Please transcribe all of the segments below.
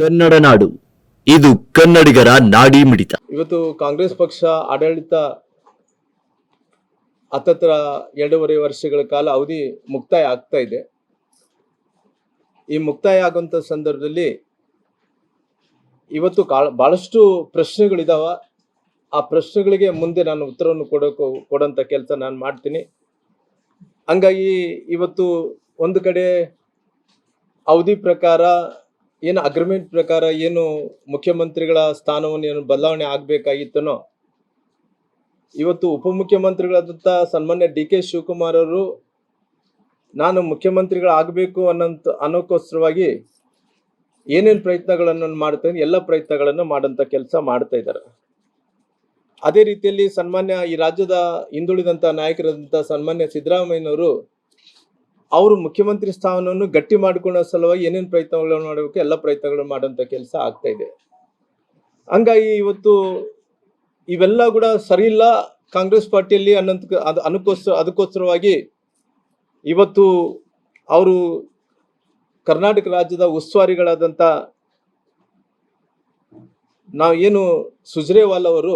ಕನ್ನಡ ನಾಡು. ಇದು ಕನ್ನಡಿಗರ ನಾಡಿ ಮಿಡಿತ. ಇವತ್ತು ಕಾಂಗ್ರೆಸ್ ಪಕ್ಷ ಆಡಳಿತ ಹತ್ತತ್ರ ಎರಡೂವರೆ ವರ್ಷಗಳ ಕಾಲ ಅವಧಿ ಮುಕ್ತಾಯ ಆಗ್ತಾ ಇದೆ. ಈ ಮುಕ್ತಾಯ ಆಗುವಂಥ ಸಂದರ್ಭದಲ್ಲಿ ಇವತ್ತು ಕಾಳ ಭಾಳಷ್ಟು ಪ್ರಶ್ನೆಗಳಿದಾವ. ಆ ಪ್ರಶ್ನೆಗಳಿಗೆ ಮುಂದೆ ನಾನು ಉತ್ತರವನ್ನು ಕೊಡೋಕೆ ಕೊಡೋಂಥ ಕೆಲಸ ನಾನು ಮಾಡ್ತೀನಿ. ಹಂಗಾಗಿ ಇವತ್ತು ಒಂದು ಕಡೆ ಅವಧಿ ಪ್ರಕಾರ ಏನು ಅಗ್ರಿಮೆಂಟ್ ಪ್ರಕಾರ ಏನು ಮುಖ್ಯಮಂತ್ರಿಗಳ ಸ್ಥಾನವನ್ನು ಏನು ಬದಲಾವಣೆ ಆಗಬೇಕಾಗಿತ್ತನೋ? ಇವತ್ತು ಉಪಮುಖ್ಯಮಂತ್ರಿಗಳಾದಂಥ ಸನ್ಮಾನ್ಯ ಡಿ ಕೆ ಶಿವಕುಮಾರ್ ಅವರು ನಾನು ಮುಖ್ಯಮಂತ್ರಿಗಳಾಗಬೇಕು ಅನ್ನೋಂಥ ಅನ್ನೋಕ್ಕೋಸ್ಕರವಾಗಿ ಏನೇನು ಪ್ರಯತ್ನಗಳನ್ನು ಮಾಡ್ತಾ ಎಲ್ಲ ಪ್ರಯತ್ನಗಳನ್ನು ಮಾಡೋಂಥ ಕೆಲಸ ಮಾಡ್ತಾ ಇದ್ದಾರೆ. ಅದೇ ರೀತಿಯಲ್ಲಿ ಸನ್ಮಾನ್ಯ ಈ ರಾಜ್ಯದ ಹಿಂದುಳಿದಂಥ ನಾಯಕರಾದಂಥ ಸನ್ಮಾನ್ಯ ಸಿದ್ದರಾಮಯ್ಯನವರು ಅವರು ಮುಖ್ಯಮಂತ್ರಿ ಸ್ಥಾನವನ್ನು ಗಟ್ಟಿ ಮಾಡಿಕೊಳ್ಳೋ ಸಲುವಾಗಿ ಏನೇನು ಪ್ರಯತ್ನಗಳನ್ನು ಮಾಡಬೇಕು, ಎಲ್ಲ ಪ್ರಯತ್ನಗಳು ಮಾಡುವಂಥ ಕೆಲಸ ಆಗ್ತಾ ಇದೆ. ಹಂಗಾಗಿ ಇವತ್ತು ಇವೆಲ್ಲ ಕೂಡ ಸರಿ ಇಲ್ಲ. ಕಾಂಗ್ರೆಸ್ ಪಾರ್ಟಿಯಲ್ಲಿ ಅನ್ನಂತ ಅದು ಅನುಕೋಸ್ಕರ ಅದಕ್ಕೋಸ್ಕರವಾಗಿ ಇವತ್ತು ಅವರು ಕರ್ನಾಟಕ ರಾಜ್ಯದ ಉಸ್ತುವಾರಿಗಳಾದಂಥ ನಾವು ಏನು ಸುಜ್ರೇವಾಲ್ ಅವರು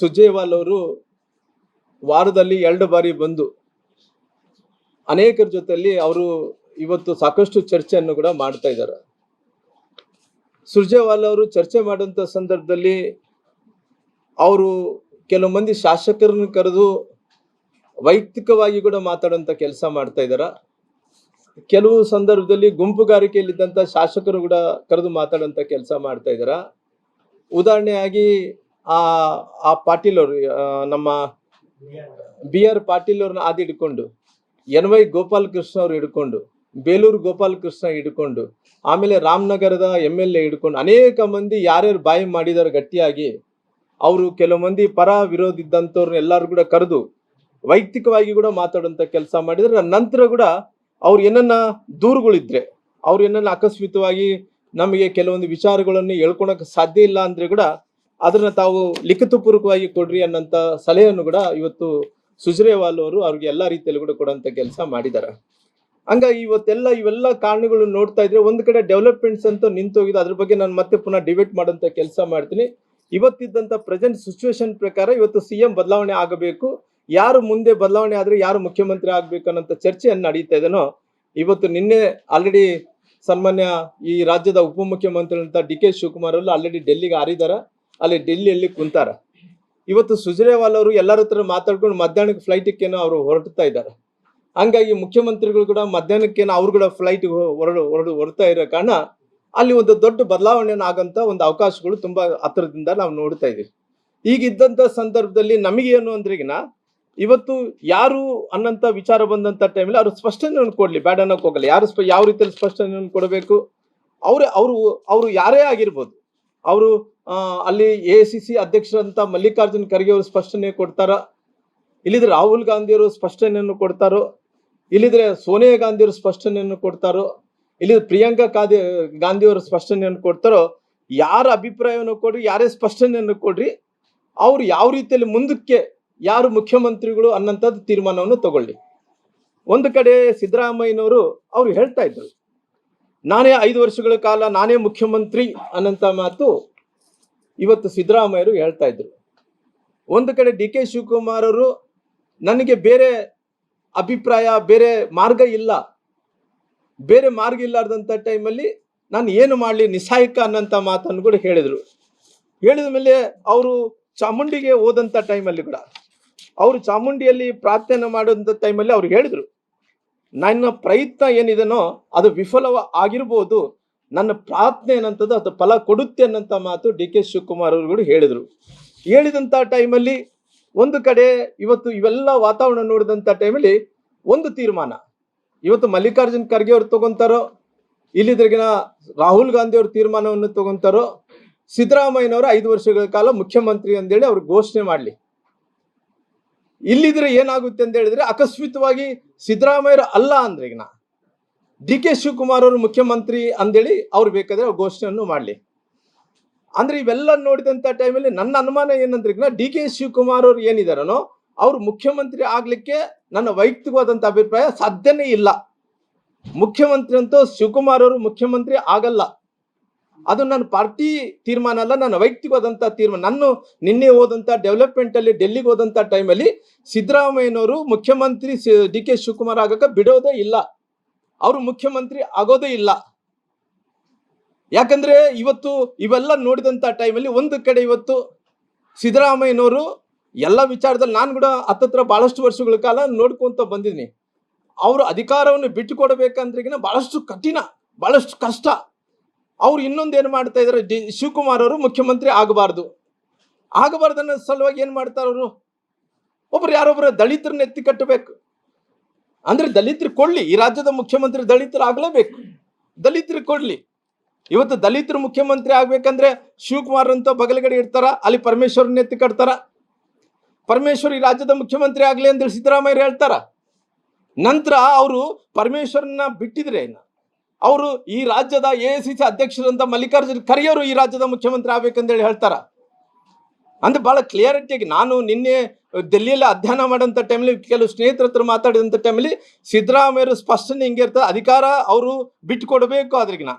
ಸುಜೇವಾಲ್ ಅವರು ವಾರದಲ್ಲಿ ಎರಡು ಬಾರಿ ಬಂದು ಅನೇಕರ ಜೊತೆಯಲ್ಲಿ ಅವರು ಇವತ್ತು ಸಾಕಷ್ಟು ಚರ್ಚೆಯನ್ನು ಕೂಡ ಮಾಡ್ತಾ ಇದ್ದಾರೆ. ಅವರು ಚರ್ಚೆ ಮಾಡುವಂಥ ಸಂದರ್ಭದಲ್ಲಿ ಅವರು ಕೆಲವು ಮಂದಿ ಶಾಸಕರನ್ನು ಕರೆದು ವೈಯಕ್ತಿಕವಾಗಿ ಕೂಡ ಮಾತಾಡುವಂಥ ಕೆಲಸ ಮಾಡ್ತಾ ಇದ್ದಾರೆ. ಕೆಲವು ಸಂದರ್ಭದಲ್ಲಿ ಗುಂಪುಗಾರಿಕೆಯಲ್ಲಿದ್ದಂಥ ಶಾಸಕರು ಕೂಡ ಕರೆದು ಮಾತಾಡುವಂಥ ಕೆಲಸ ಮಾಡ್ತಾ ಇದ್ದಾರೆ. ಉದಾಹರಣೆಯಾಗಿ ಆ ಆ ಪಾಟೀಲ್ ಅವರು ನಮ್ಮ ಬಿ ಆರ್ ಪಾಟೀಲ್ ಅವ್ರನ್ನ ಆದಿ ಹಿಡ್ಕೊಂಡು, ಎನ್ ವೈ ಗೋಪಾಲಕೃಷ್ಣ ಅವ್ರು ಹಿಡ್ಕೊಂಡು, ಬೇಲೂರು ಗೋಪಾಲಕೃಷ್ಣ ಹಿಡ್ಕೊಂಡು, ಆಮೇಲೆ ರಾಮನಗರದ ಎಂ ಎಲ್ ಎ ಹಿಡ್ಕೊಂಡು ಅನೇಕ ಮಂದಿ ಯಾರ್ಯಾರು ಬಾಯಿ ಮಾಡಿದಾರೆ ಗಟ್ಟಿಯಾಗಿ, ಅವರು ಕೆಲವು ಮಂದಿ ಪರ ವಿರೋಧ ಇದ್ದಂಥವ್ರನ್ನ ಎಲ್ಲರೂ ಕೂಡ ಕರೆದು ವೈಯಕ್ತಿಕವಾಗಿ ಕೂಡ ಮಾತಾಡುವಂಥ ಕೆಲಸ ಮಾಡಿದರೆ ನಂತರ ಕೂಡ ಅವ್ರು ಏನನ್ನ ದೂರುಗಳಿದ್ರೆ, ಅವ್ರು ಏನನ್ನ ಆಕಸ್ಮಿತವಾಗಿ ನಮಗೆ ಕೆಲವೊಂದು ವಿಚಾರಗಳನ್ನು ಹೇಳ್ಕೊಳಕ್ಕೆ ಸಾಧ್ಯ ಇಲ್ಲ ಅಂದರೆ ಕೂಡ ಅದನ್ನ ತಾವು ಲಿಖಿತಪೂರ್ವಕವಾಗಿ ಕೊಡ್ರಿ ಅನ್ನೋಂಥ ಸಲಹೆಯನ್ನು ಕೂಡ ಇವತ್ತು ಸುಜ್ರೇವಾಲ್ ಅವರು ಅವ್ರಿಗೆ ಎಲ್ಲಾ ರೀತಿಯಲ್ಲಿ ಕೂಡ ಕೊಡುವಂತ ಕೆಲಸ ಮಾಡಿದ್ದಾರೆ ಹಂಗ ಇವತ್ತೆಲ್ಲ ಇವೆಲ್ಲ ಕಾರಣಗಳು ನೋಡ್ತಾ ಇದ್ರೆ ಒಂದ್ ಕಡೆ ಡೆವಲಪ್ಮೆಂಟ್ಸ್ ಅಂತ ನಿಂತೋಗಿದೆ ಅದ್ರ ಬಗ್ಗೆ ನಾನು ಮತ್ತೆ ಪುನಃ ಡಿಬೇಟ್ ಮಾಡೋಂಥ ಕೆಲಸ ಮಾಡ್ತೀನಿ. ಇವತ್ತಿದ್ದಂಥ ಪ್ರೆಸೆಂಟ್ ಸಿಚುವೇಶನ್ ಪ್ರಕಾರ ಇವತ್ತು ಸಿ ಎಂ ಬದಲಾವಣೆ ಆಗಬೇಕು. ಯಾರು ಮುಂದೆ ಬದಲಾವಣೆ ಆದ್ರೆ ಯಾರು ಮುಖ್ಯಮಂತ್ರಿ ಆಗ್ಬೇಕು ಅನ್ನೋಂಥ ಚರ್ಚೆಯನ್ನು ನಡೀತಾ ಇದೆನೋ, ಇವತ್ತು ನಿನ್ನೆ ಆಲ್ರೆಡಿ ಸನ್ಮಾನ್ಯ ಈ ರಾಜ್ಯದ ಉಪಮುಖ್ಯಮಂತ್ರಿ ಅಂತ ಡಿ ಕೆ ಶಿವಕುಮಾರ್ ಅವರು ಆಲ್ರೆಡಿ ಡೆಲ್ಲಿಗೆ ಹಾರಿದಾರ ಅಲ್ಲಿ ಡೆಲ್ಲಿಯಲ್ಲಿ ಕುಂತಾರ. ಇವತ್ತು ಸುಜ್ರೇವಾಲ್ ಅವರು ಎಲ್ಲರ ಹತ್ರ ಮಾತಾಡ್ಕೊಂಡು ಮಧ್ಯಾಹ್ನಕ್ಕೆ ಫ್ಲೈಟಿಗೇನೋ ಅವರು ಹೊರಡ್ತಾ ಇದ್ದಾರೆ. ಹಂಗಾಗಿ ಮುಖ್ಯಮಂತ್ರಿಗಳು ಕೂಡ ಮಧ್ಯಾಹ್ನಕ್ಕೇನೋ ಅವ್ರು ಕೂಡ ಫ್ಲೈಟ್ ಹೊರಡು ಹೊರಡು ಹೊರಡ್ತಾ ಇರೋ ಕಾರಣ ಅಲ್ಲಿ ಒಂದು ದೊಡ್ಡ ಬದಲಾವಣೆಯನ್ನು ಆಗಂತ ಒಂದು ಅವಕಾಶಗಳು ತುಂಬಾ ಹತ್ತಿರದಿಂದ ನಾವು ನೋಡ್ತಾ ಇದೀವಿ ಈಗಿದ್ದಂಥ ಸಂದರ್ಭದಲ್ಲಿ ನಮಗೇನು ಅಂದ್ರೆಗಿನ ಇವತ್ತು ಯಾರು ಅನ್ನಂತ ವಿಚಾರ ಬಂದಂತ ಟೈಮಲ್ಲಿ ಅವ್ರು ಸ್ಪಷ್ಟನೆಯನ್ನು ಕೊಡಲಿ ಬೇಡ ಅನ್ನೋಕೆ ಹೋಗಲ್ಲ. ಯಾರು ಸ್ಪ, ಯಾವ ರೀತಿಯಲ್ಲಿ ಸ್ಪಷ್ಟನೆಯನ್ನು ಕೊಡಬೇಕು? ಅವರೇ, ಅವರು ಅವರು ಯಾರೇ ಆಗಿರ್ಬೋದು. ಅವರು ಅಲ್ಲಿ ಎ ಸಿ ಸಿ ಅಧ್ಯಕ್ಷರಂತ ಮಲ್ಲಿಕಾರ್ಜುನ್ ಖರ್ಗೆ ಅವರು ಸ್ಪಷ್ಟನೆ ಕೊಡ್ತಾರ. ಇಲ್ಲಿದ್ರೆ ರಾಹುಲ್ ಗಾಂಧಿಯವರು ಸ್ಪಷ್ಟನೆಯನ್ನು ಕೊಡ್ತಾರೋ? ಇಲ್ಲಿದ್ರೆ ಸೋನಿಯಾ ಗಾಂಧಿಯವರು ಸ್ಪಷ್ಟನೆಯನ್ನು ಕೊಡ್ತಾರೋ? ಇಲ್ಲಿ ಪ್ರಿಯಾಂಕಾ ಗಾಂಧಿ ಗಾಂಧಿಯವರು ಸ್ಪಷ್ಟನೆಯನ್ನು ಕೊಡ್ತಾರೋ? ಯಾರ ಅಭಿಪ್ರಾಯವನ್ನು ಕೊಡ್ರಿ, ಯಾರೇ ಸ್ಪಷ್ಟನೆಯನ್ನು ಕೊಡ್ರಿ, ಅವ್ರು ಯಾವ ರೀತಿಯಲ್ಲಿ ಮುಂದಕ್ಕೆ ಯಾರು ಮುಖ್ಯಮಂತ್ರಿಗಳು ಅನ್ನಂಥದ್ದು ತೀರ್ಮಾನವನ್ನು ತಗೊಳ್ಳಿ. ಒಂದು ಕಡೆ ಸಿದ್ದರಾಮಯ್ಯನವರು ಅವ್ರು ಹೇಳ್ತಾ ಇದ್ರು. ನಾನೇ ಐದು ವರ್ಷಗಳ ಕಾಲ ನಾನೇ ಮುಖ್ಯಮಂತ್ರಿ ಅನ್ನಂತ ಮಾತು ಇವತ್ತು ಸಿದ್ದರಾಮಯ್ಯರು ಹೇಳ್ತಾ ಇದ್ರು. ಒಂದು ಕಡೆ ಡಿ ಕೆ ಶಿವಕುಮಾರ್ ಅವರು ನನಗೆ ಬೇರೆ ಅಭಿಪ್ರಾಯ, ಬೇರೆ ಮಾರ್ಗ ಇಲ್ಲ. ಬೇರೆ ಮಾರ್ಗ ಇಲ್ಲಾರ್ದಂಥ ಟೈಮಲ್ಲಿ ನಾನು ಏನು ಮಾಡಲಿ, ನಿಸ್ಸಾಯಕ ಅನ್ನಂಥ ಮಾತನ್ನು ಕೂಡ ಹೇಳಿದರು. ಹೇಳಿದ ಮೇಲೆ ಅವರು ಚಾಮುಂಡಿಗೆ ಹೋದಂಥ ಟೈಮಲ್ಲಿ ಕೂಡ, ಅವರು ಚಾಮುಂಡಿಯಲ್ಲಿ ಪ್ರಾರ್ಥನೆ ಮಾಡೋಂಥ ಟೈಮಲ್ಲಿ ಅವ್ರು ಹೇಳಿದರು. ನನ್ನ ಪ್ರಯತ್ನ ಏನಿದೆನೋ ಅದು ವಿಫಲವ ಆಗಿರ್ಬೋದು ನನ್ನ ಪ್ರಾರ್ಥನೆ ಏನಂತದ್ದು ಅದು ಫಲ ಕೊಡುತ್ತೆ ಅನ್ನೋಂಥ ಮಾತು ಡಿ ಕೆ ಶಿವಕುಮಾರ್ ಅವರು ಕೂಡ ಹೇಳಿದರು. ಹೇಳಿದಂಥ ಟೈಮಲ್ಲಿ ಒಂದು ಕಡೆ ಇವತ್ತು ಇವೆಲ್ಲ ವಾತಾವರಣ ನೋಡಿದಂಥ ಟೈಮಲ್ಲಿ ಒಂದು ತೀರ್ಮಾನ. ಇವತ್ತು ಮಲ್ಲಿಕಾರ್ಜುನ್ ಖರ್ಗೆ ಅವರು ತಗೊಂತಾರೋ ಇಲ್ಲಿದ್ರಿಗಿನ ರಾಹುಲ್ ಗಾಂಧಿ ಅವರು ತೀರ್ಮಾನವನ್ನು ತಗೊಂತಾರೋ, ಸಿದ್ದರಾಮಯ್ಯನವರು ಐದು ವರ್ಷಗಳ ಕಾಲ ಮುಖ್ಯಮಂತ್ರಿ ಅಂತೇಳಿ ಅವ್ರು ಘೋಷಣೆ ಮಾಡಲಿ. ಇಲ್ಲಿದ್ರೆ ಏನಾಗುತ್ತೆ ಅಂತ ಹೇಳಿದ್ರೆ ಅಕಸ್ಮಿತವಾಗಿ ಸಿದ್ದರಾಮಯ್ಯರು ಅಲ್ಲ ಅಂದ್ರೆ ಈಗ ಡಿ ಕೆ ಶಿವಕುಮಾರ್ ಅವರು ಮುಖ್ಯಮಂತ್ರಿ ಅಂದೇಳಿ ಅವ್ರು ಬೇಕಾದ್ರೆ ಘೋಷಣೆಯನ್ನು ಮಾಡಲಿ. ಅಂದ್ರೆ ಇವೆಲ್ಲ ನೋಡಿದಂತ ಟೈಮಲ್ಲಿ ನನ್ನ ಅನುಮಾನ ಏನಂದ್ರೆ ಈಗ ಡಿ ಕೆ ಶಿವಕುಮಾರ್ ಅವ್ರು ಏನಿದಾರನೋ ಅವ್ರು ಮುಖ್ಯಮಂತ್ರಿ ಆಗ್ಲಿಕ್ಕೆ ನನ್ನ ವೈಯಕ್ತಿಕವಾದಂಥ ಅಭಿಪ್ರಾಯ ಸಾಧ್ಯನೇ ಇಲ್ಲ. ಮುಖ್ಯಮಂತ್ರಿ ಅಂತೂ ಶಿವಕುಮಾರ್ ಅವರು ಮುಖ್ಯಮಂತ್ರಿ ಆಗಲ್ಲ. ಅದು ನನ್ನ ಪಾರ್ಟಿ ತೀರ್ಮಾನ ಅಲ್ಲ, ನನ್ನ ವೈಯಕ್ತಿಕವಾದಂಥ ತೀರ್ಮಾನ. ನಾನು ನಿನ್ನೆ ಹೋದಂಥ ಡೆವಲಪ್ಮೆಂಟ್ ಅಲ್ಲಿ, ಡೆಲ್ಲಿಗೆ ಹೋದಂಥ ಟೈಮಲ್ಲಿ ಸಿದ್ದರಾಮಯ್ಯನವರು ಮುಖ್ಯಮಂತ್ರಿ ಡಿ ಕೆ ಶಿವಕುಮಾರ್ ಆಗಕ್ಕೆ ಬಿಡೋದೇ ಇಲ್ಲ. ಅವರು ಮುಖ್ಯಮಂತ್ರಿ ಆಗೋದೇ ಇಲ್ಲ. ಯಾಕಂದ್ರೆ ಇವತ್ತು ಇವೆಲ್ಲ ನೋಡಿದಂಥ ಟೈಮಲ್ಲಿ ಒಂದು ಕಡೆ ಇವತ್ತು ಸಿದ್ದರಾಮಯ್ಯನವರು ಎಲ್ಲ ವಿಚಾರದಲ್ಲಿ ನಾನು ಕೂಡ ಹತ್ತತ್ರ ಬಹಳಷ್ಟು ವರ್ಷಗಳ ಕಾಲ ನೋಡ್ಕೊಂತ ಬಂದಿದ್ದೀನಿ. ಅವರು ಅಧಿಕಾರವನ್ನು ಬಿಟ್ಟುಕೊಡ್ಬೇಕಂದ್ರೆಗಿನ ಬಹಳಷ್ಟು ಕಠಿಣ, ಬಹಳಷ್ಟು ಕಷ್ಟ. ಅವ್ರು ಇನ್ನೊಂದು ಏನು ಮಾಡ್ತಾ ಇದ್ದಾರೆ ಡಿ ಶಿವಕುಮಾರ್ ಅವರು ಮುಖ್ಯಮಂತ್ರಿ ಆಗಬಾರ್ದು. ಆಗಬಾರ್ದು ಅನ್ನೋ ಸಲುವಾಗಿ ಏನು ಮಾಡ್ತಾರೆ ಅವರು? ಒಬ್ರು ಯಾರೊಬ್ಬರು ದಲಿತರನ್ನ ಎತ್ತಿ ಕಟ್ಟಬೇಕು. ಅಂದರೆ ದಲಿತರು ಕೊಡಲಿ, ಈ ರಾಜ್ಯದ ಮುಖ್ಯಮಂತ್ರಿ ದಲಿತರು ಆಗಲೇಬೇಕು. ದಲಿತರು ಕೊಡಲಿ. ಇವತ್ತು ದಲಿತರು ಮುಖ್ಯಮಂತ್ರಿ ಆಗ್ಬೇಕಂದ್ರೆ ಶಿವಕುಮಾರ್ ಅಂತ ಬಗಲಗಡೆ ಇರ್ತಾರ, ಅಲ್ಲಿ ಪರಮೇಶ್ವರನ್ನ ಎತ್ತಿ ಕಟ್ತಾರ. ಪರಮೇಶ್ವರ್ ಈ ರಾಜ್ಯದ ಮುಖ್ಯಮಂತ್ರಿ ಆಗಲಿ ಅಂತ ಸಿದ್ದರಾಮಯ್ಯ ಹೇಳ್ತಾರ. ನಂತರ ಅವರು ಪರಮೇಶ್ವರನ್ನ ಬಿಟ್ಟಿದ್ರೆ ಇನ್ನ ಅವರು ಈ ರಾಜ್ಯದ ಎ ಸಿ ಸಿ ಅಧ್ಯಕ್ಷರಂತ ಮಲ್ಲಿಕಾರ್ಜುನ್ ಖರ್ಗೆಯವರು ಈ ರಾಜ್ಯದ ಮುಖ್ಯಮಂತ್ರಿ ಆಗ್ಬೇಕಂತೇಳಿ ಹೇಳ್ತಾರ. ಅಂದ್ರೆ ಬಹಳ ಕ್ಲಿಯರಿಟಿಯಾಗಿ ನಾನು ನಿನ್ನೆ ದೆಹಲಿಯಲ್ಲಿ ಅಧ್ಯಯನ ಮಾಡೋಂಥ ಟೈಮಲ್ಲಿ ಕೆಲವು ಸ್ನೇಹಿತರ ಹತ್ರ ಮಾತಾಡಿದಂಥ ಟೈಮಲ್ಲಿ ಸಿದ್ದರಾಮಯ್ಯರು ಸ್ಪಷ್ಟನೆ ಹಿಂಗೆ ಇರ್ತದೆ ಅಧಿಕಾರ ಅವರು ಬಿಟ್ಟು ಕೊಡಬೇಕು ಅದ್ರಿಗಿನ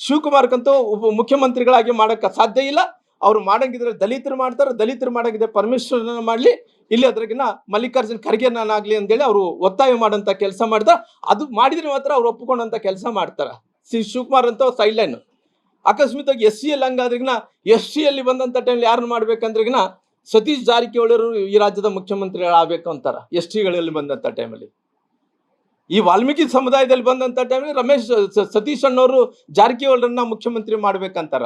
ಶಿವಕುಮಾರ್ಗಂತೂ ಉಪ ಮುಖ್ಯಮಂತ್ರಿಗಳಾಗಿ ಮಾಡಕ್ಕೆ ಸಾಧ್ಯ ಇಲ್ಲ. ಅವ್ರು ಮಾಡಂಗಿದ್ರೆ ದಲಿತರು ಮಾಡ್ತಾರೆ, ದಲಿತರು ಮಾಡಂಗಿದ್ರೆ ಪರಮೇಶ್ವರನ ಮಾಡಲಿ ಇಲ್ಲಿ ಅದ್ರಾಗಿನ ಮಲ್ಲಿಕಾರ್ಜುನ್ ಖರ್ಗೆ ನಾನಾಗ್ಲಿ ಅಂತೇಳಿ ಅವರು ಒತ್ತಾಯ ಮಾಡೋಂಥ ಕೆಲಸ ಮಾಡಿದ್ರೆ ಅದು ಮಾಡಿದ್ರೆ ಮಾತ್ರ ಅವ್ರು ಒಪ್ಪಿಕೊಂಡಂತ ಕೆಲಸ ಮಾಡ್ತಾರೆ. ಸಿ ಶಿವಕುಮಾರ್ ಅಂತ ಸೈಡ್ಲೈನ್ ಅಕಸ್ಮಾತಾಗಿ ಎಸ್ ಸಿ ಎಲ್ ಹಂಗಾದ್ರಿಗಿನ ಎಸ್ ಸಿ ಅಲ್ಲಿ ಬಂದಂಥ ಟೈಮ್ ಯಾರನ್ನ ಮಾಡ್ಬೇಕಂದ್ರಿಗಿನ ಸತೀಶ್ ಜಾರಕಿಹೊಳಿ ಅವರು ಈ ರಾಜ್ಯದ ಮುಖ್ಯಮಂತ್ರಿಗಳಾಗಬೇಕು ಅಂತಾರ. ಎಸ್ ಟಿಗಳಲ್ಲಿ ಬಂದಂಥ ಟೈಮಲ್ಲಿ ಈ ವಾಲ್ಮೀಕಿ ಸಮುದಾಯದಲ್ಲಿ ಬಂದಂಥ ಟೈಮಲ್ಲಿ ರಮೇಶ್ ಸತೀಶ್ ಅಣ್ಣವರು ಜಾರಕಿಹೊಳರನ್ನ ಮುಖ್ಯಮಂತ್ರಿ ಮಾಡ್ಬೇಕಂತಾರ.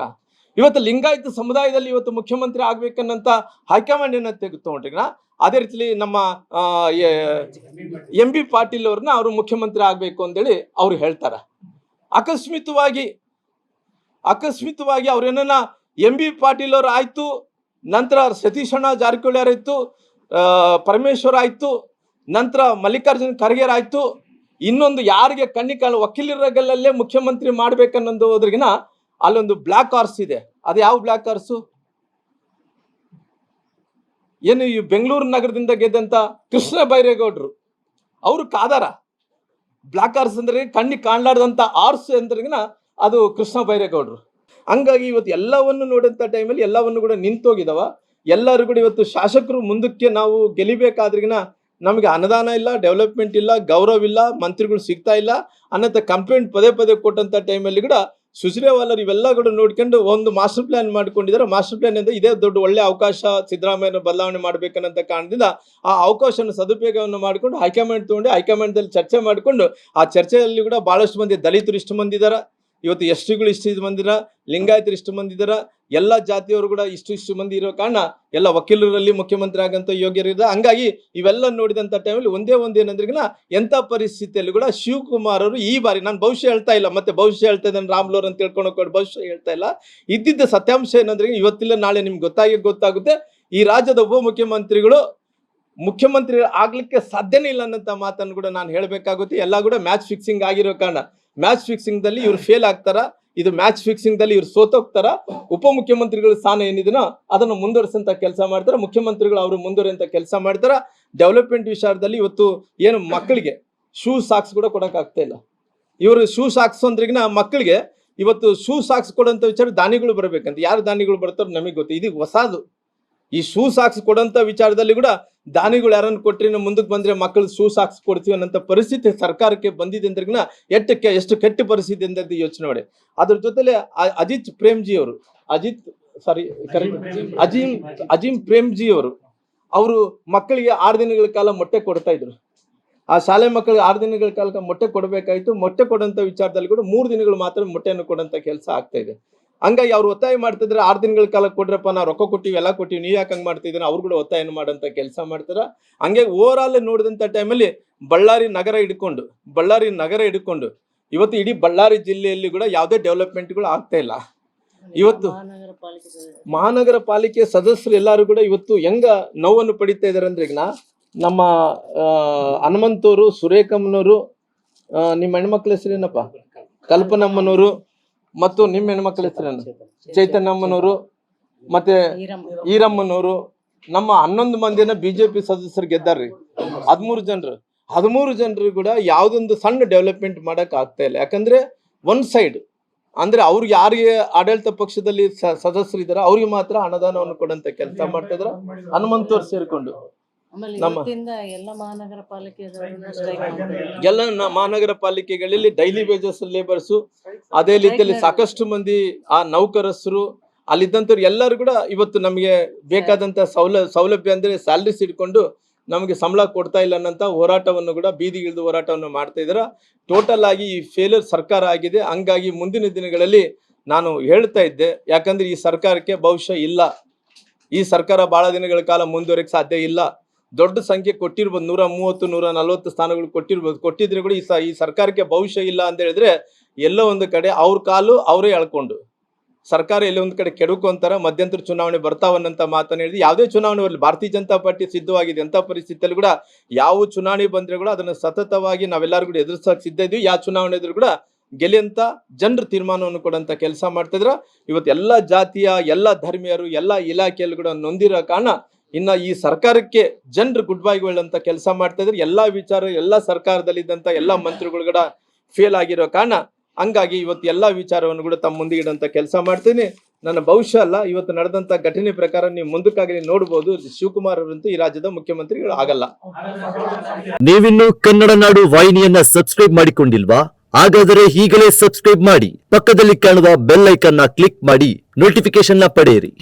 ಇವತ್ತು ಲಿಂಗಾಯತ ಸಮುದಾಯದಲ್ಲಿ ಇವತ್ತು ಮುಖ್ಯಮಂತ್ರಿ ಆಗ್ಬೇಕನ್ನಂತ ಹೈಕಮಾಂಡ್ ಏನ ತೆಗೆದುಕೊಂಡ್ರಿಗ ಅದೇ ರೀತಿಲಿ ನಮ್ಮ ಎಂ ಬಿ ಪಾಟೀಲ್ ಅವ್ರನ್ನ ಅವರು ಮುಖ್ಯಮಂತ್ರಿ ಆಗಬೇಕು ಅಂತೇಳಿ ಅವ್ರು ಹೇಳ್ತಾರೆ. ಅಕಸ್ಮಿತವಾಗಿ ಅಕಸ್ಮಿತವಾಗಿ ಏನನ್ನ ಎಂ ಬಿ ಪಾಟೀಲ್ ಅವ್ರು ಆಯ್ತು, ನಂತರ ಸತೀಶ್ ಅಣ್ಣ ಜಾರಕಿಹೊಳಿ ಆಯಿತು ಪರಮೇಶ್ವರ್ ಆಯ್ತು, ನಂತರ ಮಲ್ಲಿಕಾರ್ಜುನ್ ಖರ್ಗೆರ್ ಆಯ್ತು, ಇನ್ನೊಂದು ಯಾರಿಗೆ ಕಣ್ಣಿ ಕಾಣ ವಕೀಲರಗಲ್ಲಲ್ಲೇ ಮುಖ್ಯಮಂತ್ರಿ ಮಾಡ್ಬೇಕನ್ನೋದು ಹೋದ್ರಿಗಿನ ಅಲ್ಲೊಂದು ಬ್ಲ್ಯಾಕ್ ಹಾರ್ಸ್ ಇದೆ. ಅದು ಯಾವ ಬ್ಲ್ಯಾಕ್ ಹಾರ್ಸು ಏನು ಈ ಬೆಂಗಳೂರು ನಗರದಿಂದ ಗೆದ್ದಂತ ಕೃಷ್ಣ ಬೈರೇಗೌಡರು? ಅವರು ಕಾದಾರ. ಬ್ಲ್ಯಾಕ್ ಆರ್ಸ್ ಅಂದ್ರೆ ಕಣ್ಣಿ ಕಾಣ್ಲಾರ್ದಂತ ಆರ್ಸ್ ಅಂದ್ರಿಗಿನ ಅದು ಕೃಷ್ಣ ಬೈರೇಗೌಡರು. ಹಂಗಾಗಿ ಇವತ್ತು ಎಲ್ಲವನ್ನು ನೋಡಂತ ಟೈಮಲ್ಲಿ ಎಲ್ಲವನ್ನು ಕೂಡ ನಿಂತೋಗಿದಾವ. ಎಲ್ಲರೂ ಕೂಡ ಇವತ್ತು ಶಾಸಕರು ಮುಂದಕ್ಕೆ ನಾವು ಗೆಲಿಬೇಕಾದ್ರಿಗಿನ ನಮಗೆ ಅನುದಾನ ಇಲ್ಲ ಡೆವಲಪ್ಮೆಂಟ್ ಇಲ್ಲ, ಗೌರವ ಇಲ್ಲ, ಮಂತ್ರಿಗಳು ಸಿಗ್ತಾ ಇಲ್ಲ. ಅನ್ನೋಂಥ ಕಂಪ್ಲೇಂಟ್ ಪದೇ ಪದೇ ಕೊಟ್ಟಂಥ ಟೈಮಲ್ಲಿ ಕೂಡ ಸುಶ್ರೇವಾಲರ್ ಇವೆಲ್ಲ ಕೂಡ ನೋಡ್ಕೊಂಡು ಒಂದು ಮಾಸ್ಟರ್ ಪ್ಲಾನ್ ಮಾಡ್ಕೊಂಡಿದ್ದಾರೆ. ಮಾಸ್ಟರ್ ಪ್ಲಾನ್ ಅಂದ್ರೆ ಇದೇ ದೊಡ್ಡ ಒಳ್ಳೆ ಅವಕಾಶ ಸಿದ್ದರಾಮಯ್ಯನ ಬದಲಾವಣೆ ಮಾಡ್ಬೇಕನ್ನಂತ ಕಾರಣದಿಂದ ಆ ಅವಕಾಶನ ಸದುಪಯೋಗವನ್ನು ಮಾಡಿಕೊಂಡು ಹೈಕಮಾಂಡ್ ತಗೊಂಡು ಹೈಕಮಾಂಡ್ದಲ್ಲಿ ಚರ್ಚೆ ಮಾಡಿಕೊಂಡು ಆ ಚರ್ಚೆಯಲ್ಲಿ ಕೂಡ ಬಹಳಷ್ಟು ಮಂದಿ ದಲಿತರು ಇಷ್ಟು ಮಂದಿದ್ದಾರೆ ಇವತ್ತು ಎಸ್ ಟಿಗಳು ಇಷ್ಟು ಮಂದಿರ ಲಿಂಗಾಯತರು ಇಷ್ಟು ಮಂದಿ ಇದಾರ. ಎಲ್ಲ ಜಾತಿಯವರು ಕೂಡ ಇಷ್ಟು ಇಷ್ಟು ಮಂದಿ ಇರೋ ಕಾರಣ ಎಲ್ಲ ವಕೀಲರಲ್ಲಿ ಮುಖ್ಯಮಂತ್ರಿ ಆಗಂತ ಇದ್ದ ಹಂಗಾಗಿ ಇವೆಲ್ಲ ನೋಡಿದಂತ ಟೈಮಲ್ಲಿ ಒಂದೇ ಒಂದು ಏನಂದ್ರಿಗಿನ ಎಂಥ ಪರಿಸ್ಥಿತಿಯಲ್ಲಿ ಕೂಡ ಶಿವಕುಮಾರ್ ಅವರು ಈ ಬಾರಿ ನಾನು ಭವಿಷ್ಯ ಹೇಳ್ತಾ ಇಲ್ಲ, ಮತ್ತೆ ಭವಿಷ್ಯ ಹೇಳ್ತಾ ಇದ್ದಾನೆ ರಾಮ್ಲೋರ್ ಅಂತ ತಿಳ್ಕೊಂಡು ಭವಿಷ್ಯ ಹೇಳ್ತಾ ಇಲ್ಲ. ಇದ್ದಿದ್ದ ಸತ್ಯಾಂಶ ಏನಂದ್ರೆ ಇವತ್ತಿಲ್ಲ, ನಾಳೆ ನಿಮ್ಗೆ ಗೊತ್ತಾಗಿ ಗೊತ್ತಾಗುತ್ತೆ. ಈ ರಾಜ್ಯದ ಉಪಮುಖ್ಯಮಂತ್ರಿಗಳು ಮುಖ್ಯಮಂತ್ರಿ ಆಗ್ಲಿಕ್ಕೆ ಸಾಧ್ಯನೇ ಇಲ್ಲ ಅನ್ನಂತ ಮಾತನ್ನು ಕೂಡ ನಾನು ಹೇಳಬೇಕಾಗುತ್ತೆ. ಎಲ್ಲ ಕೂಡ ಮ್ಯಾಚ್ ಫಿಕ್ಸಿಂಗ್ ಆಗಿರೋ ಕಾರಣ. ಮ್ಯಾಚ್ ಫಿಕ್ಸಿಂಗ್ ದಲ್ಲಿ ಇವ್ರು ಫೇಲ್ ಆಗ್ತಾರ? ಇದು ಮ್ಯಾಚ್ ಫಿಕ್ಸಿಂಗ್ ದಲ್ಲಿ ಇವ್ರು ಸೋತೋಗ್ತಾರ? ಉಪಮುಖ್ಯಮಂತ್ರಿಗಳ ಸ್ಥಾನ ಏನಿದೆನೋ ಅದನ್ನು ಮುಂದುವರಿಸಂತ ಕೆಲಸ ಮಾಡ್ತಾರೆ? ಮುಖ್ಯಮಂತ್ರಿಗಳು ಅವರು ಮುಂದುವರಿಯಂತ ಕೆಲಸ ಮಾಡ್ತಾರ? ಡೆವಲಪ್ಮೆಂಟ್ ವಿಚಾರದಲ್ಲಿ ಇವತ್ತು ಏನು ಮಕ್ಕಳಿಗೆ ಶೂ ಸಾಕ್ಸ್ ಕೂಡ ಕೊಡಕ್ ಆಗ್ತಾ ಇಲ್ಲ. ಇವರು ಶೂ ಸಾಕ್ಸ್ ಅಂದ್ರಿಗಿನ ಮಕ್ಕಳಿಗೆ ಇವತ್ತು ಶೂ ಸಾಕ್ಸ್ ಕೊಡೋಂಥ ವಿಚಾರ ದಾನಿಗಳು ಬರಬೇಕಂತ. ಯಾರು ದಾನಿಗಳು ಬರ್ತಾರೋ ನಮಗೆ ಗೊತ್ತು. ಇದು ಹೊಸದು ಈ ಶೂ ಸಾಕ್ಸ್ ಕೊಡೋಂಥ ವಿಚಾರದಲ್ಲಿ ಕೂಡ ದಾನಿಗಳು ಯಾರನ್ನು ಕೊಟ್ಟರೆ ನಾವು ಮುಂದಕ್ಕೆ ಬಂದ್ರೆ ಮಕ್ಕಳು ಶೂ ಸಾಕ್ಸ್ ಕೊಡ್ತೀವಿ ಅನ್ನೋಂಥ ಪರಿಸ್ಥಿತಿ ಸರ್ಕಾರಕ್ಕೆ ಬಂದಿದೆ ಅಂದ್ರಿಗಿನ ಎಷ್ಟು ಎಷ್ಟು ಕೆಟ್ಟ ಪರಿಸ್ಥಿತಿ ಅಂತ ಯೋಚನೆ ಮಾಡಿ. ಅದ್ರ ಜೊತೆಲೆ ಅಜಿತ್ ಪ್ರೇಮ್ಜಿ ಅವರು, ಅಜಿತ್ ಸಾರಿ ಕರೆಕ್ಟ್ ಅಜೀಮ್ ಅಜೀಮ್ ಪ್ರೇಮ್ಜಿ ಅವರು ಅವರು ಮಕ್ಕಳಿಗೆ ಆರು ದಿನಗಳ ಕಾಲ ಮೊಟ್ಟೆ ಕೊಡ್ತಾ ಇದ್ರು. ಆ ಶಾಲೆ ಮಕ್ಕಳಿಗೆ ಆರು ದಿನಗಳ ಕಾಲ ಮೊಟ್ಟೆ ಕೊಡಬೇಕಾಯ್ತು. ಮೊಟ್ಟೆ ಕೊಡೋಂಥ ವಿಚಾರದಲ್ಲಿ ಕೂಡ ಮೂರು ದಿನಗಳು ಮಾತ್ರ ಮೊಟ್ಟೆಯನ್ನು ಕೊಡೋಂಥ ಕೆಲಸ ಆಗ್ತಾ ಇದೆ. ಹಂಗಾಗಿ ಅವ್ರು ಒತ್ತಾಯ ಮಾಡ್ತಿದ್ರೆ ಆರು ದಿನಗಳ ಕಾಲ ಕೊಡ್ರಪ್ಪ ನಾವು ರೊಕ್ಕ ಕೊಟ್ಟಿವಿ ಎಲ್ಲ ಕೊಟ್ಟಿವಿ ನೀವು ಯಾಕೆ ಹಂಗೆ ಮಾಡ್ತಿದ್ದೀರ? ಅವ್ರು ಕೂಡ ಒತ್ತಾಯ ಮಾಡಂತ ಕೆಲಸ ಮಾಡ್ತಾರ. ಹಂಗೆ ಓವರ್ ಆಲ್ ನೋಡಿದಂಥ ಟೈಮಲ್ಲಿ ಬಳ್ಳಾರಿ ನಗರ ಹಿಡ್ಕೊಂಡು ಬಳ್ಳಾರಿ ನಗರ ಹಿಡ್ಕೊಂಡು ಇವತ್ತು ಇಡೀ ಬಳ್ಳಾರಿ ಜಿಲ್ಲೆಯಲ್ಲಿ ಕೂಡ ಯಾವುದೇ ಡೆವಲಪ್ಮೆಂಟ್ಗಳು ಆಗ್ತಾ ಇಲ್ಲ. ಇವತ್ತು ಮಹಾನಗರ ಪಾಲಿಕೆ ಸದಸ್ಯರು. ಎಲ್ಲರೂ ಕೂಡ ಇವತ್ತು ಹೆಂಗ ನೋವನ್ನು ಪಡಿತಾ ಇದಾರೆ ಅಂದ್ರೆ ಈಗ ನಾ- ನಮ್ಮ ಹನುಮಂತವರು ಸುರೇಖಮ್ಮನವರು ನಿಮ್ಮ ಹೆಣ್ಮಕ್ಳ ಹೆಸರೇನಪ್ಪ ಕಲ್ಪನಮ್ಮನವರು ಮತ್ತು ನಿಮ್ಮ ಹೆಣ್ಮಕ್ಳ ಹೆಸರೇನು? ಚೈತನ್ಯಮ್ಮನವರು ಮತ್ತೆ ಈರಮ್ಮನವರು. ನಮ್ಮ ಹನ್ನೊಂದು ಮಂದಿನ ಬಿಜೆಪಿ ಸದಸ್ಯರು ಗೆದ್ದಾರ್ರಿ. ಹದಿಮೂರು ಜನರು. ಹದಿಮೂರು ಜನರು ಕೂಡ ಯಾವುದೊಂದು ಸಣ್ಣ ಡೆವಲಪ್ಮೆಂಟ್ ಮಾಡಕ್ ಆಗ್ತಾ ಇಲ್ಲ. ಯಾಕಂದ್ರೆ ಒನ್ ಸೈಡ್ ಅಂದ್ರೆ ಅವ್ರಿಗೆ ಯಾರಿಗೆ ಆಡಳಿತ ಪಕ್ಷದಲ್ಲಿ ಸದಸ್ಯರು ಸದಸ್ಯರಿದ್ದಾರೆ ಅವ್ರಿಗೆ ಮಾತ್ರ ಅನುದಾನವನ್ನು ಕೊಡಂತ ಕೆಲಸ ಮಾಡ್ತಿದ್ರ. ಹನುಮಂತವ್ರು ಸೇರ್ಕೊಂಡು. ಎಲ್ಲ ಮಹಾನಗರ ಎಲ್ಲ ಮಹಾನಗರ ಪಾಲಿಕೆಗಳಲ್ಲಿ ಡೈಲಿ ವೇಜಸ್ ಲೇಬರ್ಸ್ ಅದೇ ರೀತಿಯಲ್ಲಿ ಸಾಕಷ್ಟು ಮಂದಿ ಆ ನೌಕರಸ್ರು ಅಲ್ಲಿದ್ದಂಥವ್ರು ಎಲ್ಲರೂ ಕೂಡ ಇವತ್ತು ನಮಗೆ ಬೇಕಾದಂತ ಸೌಲ ಸೌಲಭ್ಯ ಅಂದ್ರೆ ಸ್ಯಾಲ್ರೀಸ್ ಇಟ್ಕೊಂಡು ನಮಗೆ ಸಂಬಳ ಕೊಡ್ತಾ ಇಲ್ಲ ಅನ್ನಂತ ಹೋರಾಟವನ್ನು ಕೂಡ ಬೀದಿಗಿಳಿದು ಹೋರಾಟವನ್ನು ಮಾಡ್ತಾ ಇದ್ದಾರೆ ಟೋಟಲ್ ಆಗಿ ಈ ಫೇಲರ್ ಸರ್ಕಾರ ಆಗಿದೆ. ಹಂಗಾಗಿ ಮುಂದಿನ ದಿನಗಳಲ್ಲಿ ನಾನು ಹೇಳ್ತಾ ಇದ್ದೆ ಯಾಕಂದ್ರೆ ಈ ಸರ್ಕಾರಕ್ಕೆ ಭವಿಷ್ಯ ಇಲ್ಲ. ಈ ಸರ್ಕಾರ ಬಹಳ ದಿನಗಳ ಕಾಲ ಮುಂದುವರಿಕೆ ಸಾಧ್ಯ ಇಲ್ಲ. ದೊಡ್ಡ ಸಂಖ್ಯೆ ಕೊಟ್ಟಿರ್ಬೋದು, ನೂರ ಮೂವತ್ತು, ನೂರ ನಲವತ್ತು ಸ್ಥಾನಗಳು ಕೊಟ್ಟಿರ್ಬೋದು. ಕೊಟ್ಟಿದ್ರೆ ಕೂಡ ಈ ಸ, ಈ ಸರ್ಕಾರಕ್ಕೆ ಭವಿಷ್ಯ ಇಲ್ಲ ಅಂತ ಹೇಳಿದ್ರೆ ಎಲ್ಲೋ ಒಂದು ಕಡೆ ಅವ್ರ ಕಾಲು ಅವರೇ ಎಳ್ಕೊಂಡು. ಸರ್ಕಾರ ಎಲ್ಲೋ ಒಂದು ಕಡೆ ಕೆಡುಕೊಂತಾರ, ಮಧ್ಯಂತರ ಚುನಾವಣೆ ಬರ್ತಾವನ್ನಂತ ಮಾತನ್ನು ಹೇಳಿದ್ರೆ ಯಾವುದೇ ಚುನಾವಣೆ ಬರಲಿ ಭಾರತೀಯ ಜನತಾ ಪಾರ್ಟಿ ಸಿದ್ಧವಾಗಿದೆ ಅಂತ ಪರಿಸ್ಥಿತಿಯಲ್ಲಿ ಕೂಡ ಯಾವ ಚುನಾವಣೆ ಬಂದ್ರೆ ಕೂಡ ಅದನ್ನು ಸತತವಾಗಿ ನಾವೆಲ್ಲರೂ ಕೂಡ ಎದುರಿಸಕ್ ಸಿದ್ಧ ಇದ್ವಿ ಯಾವ ಚುನಾವಣೆ ಇದ್ರು ಕೂಡ ಗೆಲೆಯಂತ ಜನರು ತೀರ್ಮಾನವನ್ನು ಕೊಡಂತ ಕೆಲಸ ಮಾಡ್ತಿದ್ರ ಇವತ್ತು ಎಲ್ಲ ಜಾತಿಯ, ಎಲ್ಲ ಧರ್ಮೀಯರು, ಎಲ್ಲ ಇಲಾಖೆಯಲ್ಲಿ ಕೂಡ ನೊಂದಿರೋ ಕಾರಣ ಇನ್ನ ಈ ಸರ್ಕಾರಕ್ಕೆ ಜನರು ಗುಡ್ ಬೈ ಹೇಳಂತ ಕೆಲಸ ಮಾಡ್ತಾ ಇದ್ರೆ ಎಲ್ಲಾ ವಿಚಾರ, ಎಲ್ಲಾ ಸರ್ಕಾರದಲ್ಲಿದ್ದಂತ ಎಲ್ಲಾ ಮಂತ್ರಿಗಳು ಕೂಡ ಫೇಲ್ ಆಗಿರೋ ಕಾರಣ ಹಂಗಾಗಿ ಇವತ್ತು ಎಲ್ಲಾ ವಿಚಾರವನ್ನು ಕೂಡ ತಮ್ಮ ಮುಂದೆ ಇಡಂತ ಕೆಲಸ ಮಾಡ್ತೀನಿ. ನನ್ನ ಭವಿಷ್ಯ ಅಲ್ಲ, ಇವತ್ತು ನಡೆದಂತ ಘಟನೆ ಪ್ರಕಾರ ನೀವು ಮುಂದಕ್ಕಾಗಲಿ ನೋಡಬಹುದು ಶಿವಕುಮಾರ್ ಅವರಂತೂ ಈ ರಾಜ್ಯದ ಮುಖ್ಯಮಂತ್ರಿಗಳು ಆಗಲ್ಲ. ನೀವಿನ್ನು ಕನ್ನಡ ನಾಡು ವಾಹಿನಿಯನ್ನ ಸಬ್ಸ್ಕ್ರೈಬ್ ಮಾಡಿಕೊಂಡಿಲ್ವಾ? ಹಾಗಾದರೆ ಈಗಲೇ ಸಬ್ಸ್ಕ್ರೈಬ್ ಮಾಡಿ. ಪಕ್ಕದಲ್ಲಿ ಕಾಣುವ ಬೆಲ್ ಐಕನ್ನ ಕ್ಲಿಕ್ ಮಾಡಿ ನೋಟಿಫಿಕೇಶನ್ನ ಪಡೆಯಿರಿ.